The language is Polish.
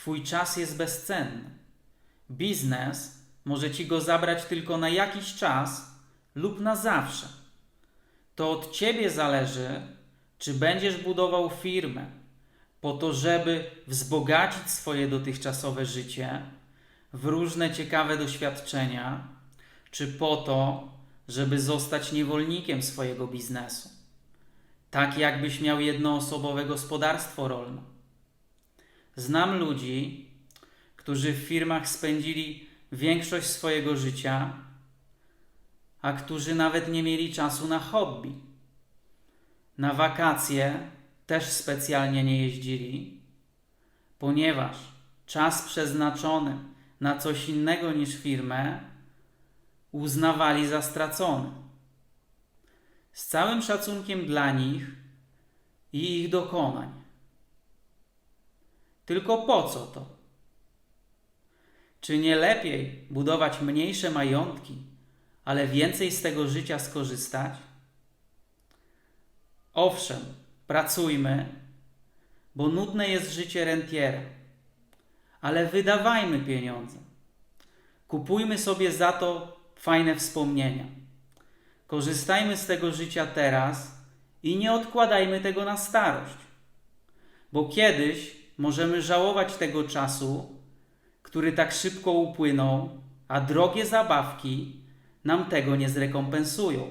Twój czas jest bezcenny. Biznes może ci go zabrać tylko na jakiś czas lub na zawsze. To od ciebie zależy, czy będziesz budował firmę po to, żeby wzbogacić swoje dotychczasowe życie w różne ciekawe doświadczenia, czy po to, żeby zostać niewolnikiem swojego biznesu. Tak jakbyś miał jednoosobowe gospodarstwo rolne. Znam ludzi, którzy w firmach spędzili większość swojego życia, a którzy nawet nie mieli czasu na hobby. Na wakacje też specjalnie nie jeździli, ponieważ czas przeznaczony na coś innego niż firmę uznawali za stracony. Z całym szacunkiem dla nich i ich dokonań. Tylko po co to? Czy nie lepiej budować mniejsze majątki, ale więcej z tego życia skorzystać? Owszem, pracujmy, bo nudne jest życie rentiera, ale wydawajmy pieniądze. Kupujmy sobie za to fajne wspomnienia. Korzystajmy z tego życia teraz i nie odkładajmy tego na starość, bo kiedyś możemy żałować tego czasu, który tak szybko upłynął, a drogie zabawki nam tego nie zrekompensują.